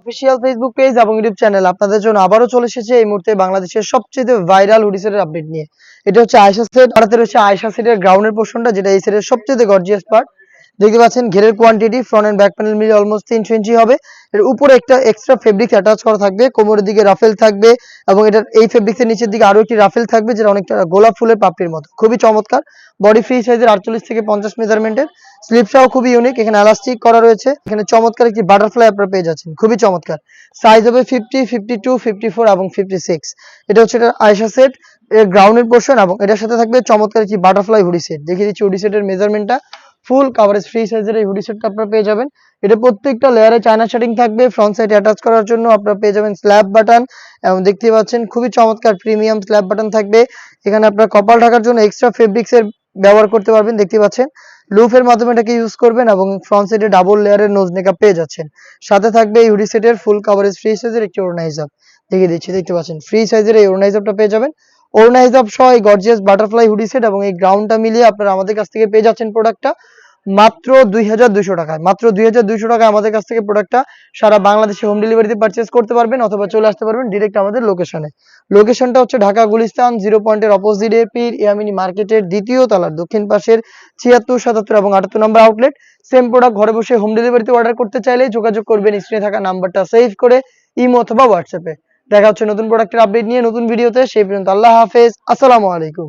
Official Facebook page এবং YouTube channel আপনাদের জন্য আবারও চলে এসেছে এই মুহূর্তে বাংলাদেশের সবচেয়ে ভাইরাল হুডি সেটের আপডেট নিয়ে। এটা হচ্ছে আয়সা সেট আড়াতে রয়েছে আয়সা সেটের গ্রাউন্ডের পোর্শনটা যেটা এই সেটের সবচেয়ে গর্জিয়াস পার্ট দেখতে পাচ্ছেন, ঘেরের quantity front end back panel মিলিয়ে অলমোস্ট তিনশো ইঞ্চি হবে। এর উপরে একটা এক্সট্রা ফেব্রিক অ্যাটাচ করা থাকবে, কোমরের দিকে রাফেল থাকবে এবং এটার এই ফেব্রিক্সের নিচের দিকে আরও একটি রাফেল থাকবে, যেটা অনেকটা গোলাপ ফুলের পাপড়ির মতো। খুবই চমৎকার। বডি ফ্রি সাইজের আটচল্লিশ থেকে পঞ্চাশ মেজারমেন্টের স্লিপটাও খুবই ইউনিক এখানে এলাস্টিক করা রয়েছে। এখানে চমৎকার একটি বাটারফ্লাই আপনারা পেয়ে যাচ্ছেন, খুবই চমৎকার। সাইজ হবে fifty fifty two fifty four এবং ফিফটি সিক্স এটা হচ্ছে এটা আয়সা সেট এর গ্রাউন্ডের পোর্শন এবং এটার সাথে থাকবে চমৎকার একটি বাটারফ্লাই হুডি সেট দেখিয়ে দিচ্ছি হুডি সেটের মেজারমেন্টটা ফুল কাভারেজ ফ্রি সাইজের এই হুডি সেটটা আপনারা পেয়ে যাবেন। এটা প্রত্যেকটা লেয়ারে চায়না শার্টিং থাকবে। ফ্রন্ট সাইডে অ্যাটাচ করার জন্য আপনারা পেয়ে যাবেন স্ল্যাব বাটন এবং দেখতে পাচ্ছেন খুবই চমৎকার প্রিমিয়াম স্ল্যাব বাটন থাকবে। এখানে আপনার কপাল ঢাকার জন্য এক্সট্রা ফেব্রিক্স এর ব্যবহার করতে পারবেন, দেখতে পাচ্ছেন। লুফের মাধ্যমে এটাকে ইউজ করবেন এবং ফ্রন্ট সাইডে ডাবল লেয়ারের নোজ নেকা পেয়ে যাচ্ছেন। সাথে থাকবে এই হুডি সেটের ফুল কাভারেজ ফ্রি সাইজের একটি ওড়না হিসাব দেখিয়ে দিচ্ছি, দেখতে পাচ্ছেন ফ্রি সাইজের এই ওড়না হিসাবটা পেয়ে যাবেন। ওরনাইজাব সহ এই গর্জিয়াস বাটারফ্লাই হুডি সেট এবং এই গ্রাউন্ডটা মিলিয়ে আপনারা আমাদের কাছ থেকে পেয়ে যাচ্ছেন প্রোডাক্টটা মাত্র দুই হাজার দুইশো টাকায়। মাত্র দুই হাজার দুইশো টাকায় আমাদের কাছ থেকে প্রোডাক্টটা সারা বাংলাদেশে হোম ডেলিভারিতে পারচেস করতে পারবেন অথবা চলে আসতে পারবেন ডিরেক্ট আমাদের লোকেশনে লোকেশনটা হচ্ছে ঢাকা গুলিস্তান জিরো পয়েন্টের অপোজিট এপির ইয়ামিনী মার্কেটের দ্বিতীয় তলার দক্ষিণ পাশের ছিয়াত্তর, সাতাত্তর এবং আটাত্তর নম্বর আউটলেট সেম প্রোডাক্ট ঘরে বসে হোম ডেলিভারিতে অর্ডার করতে চাইলে যোগাযোগ করবেন স্ক্রিনে থাকা নাম্বারটা সেভ করে ইমো অথবা হোয়াটসঅ্যাপে দেখা হচ্ছে নতুন প্রোডাক্টের আপডেট নিয়ে নতুন ভিডিওতে সেই পর্যন্ত আল্লাহ হাফেজ, আসসালামু আলাইকুম।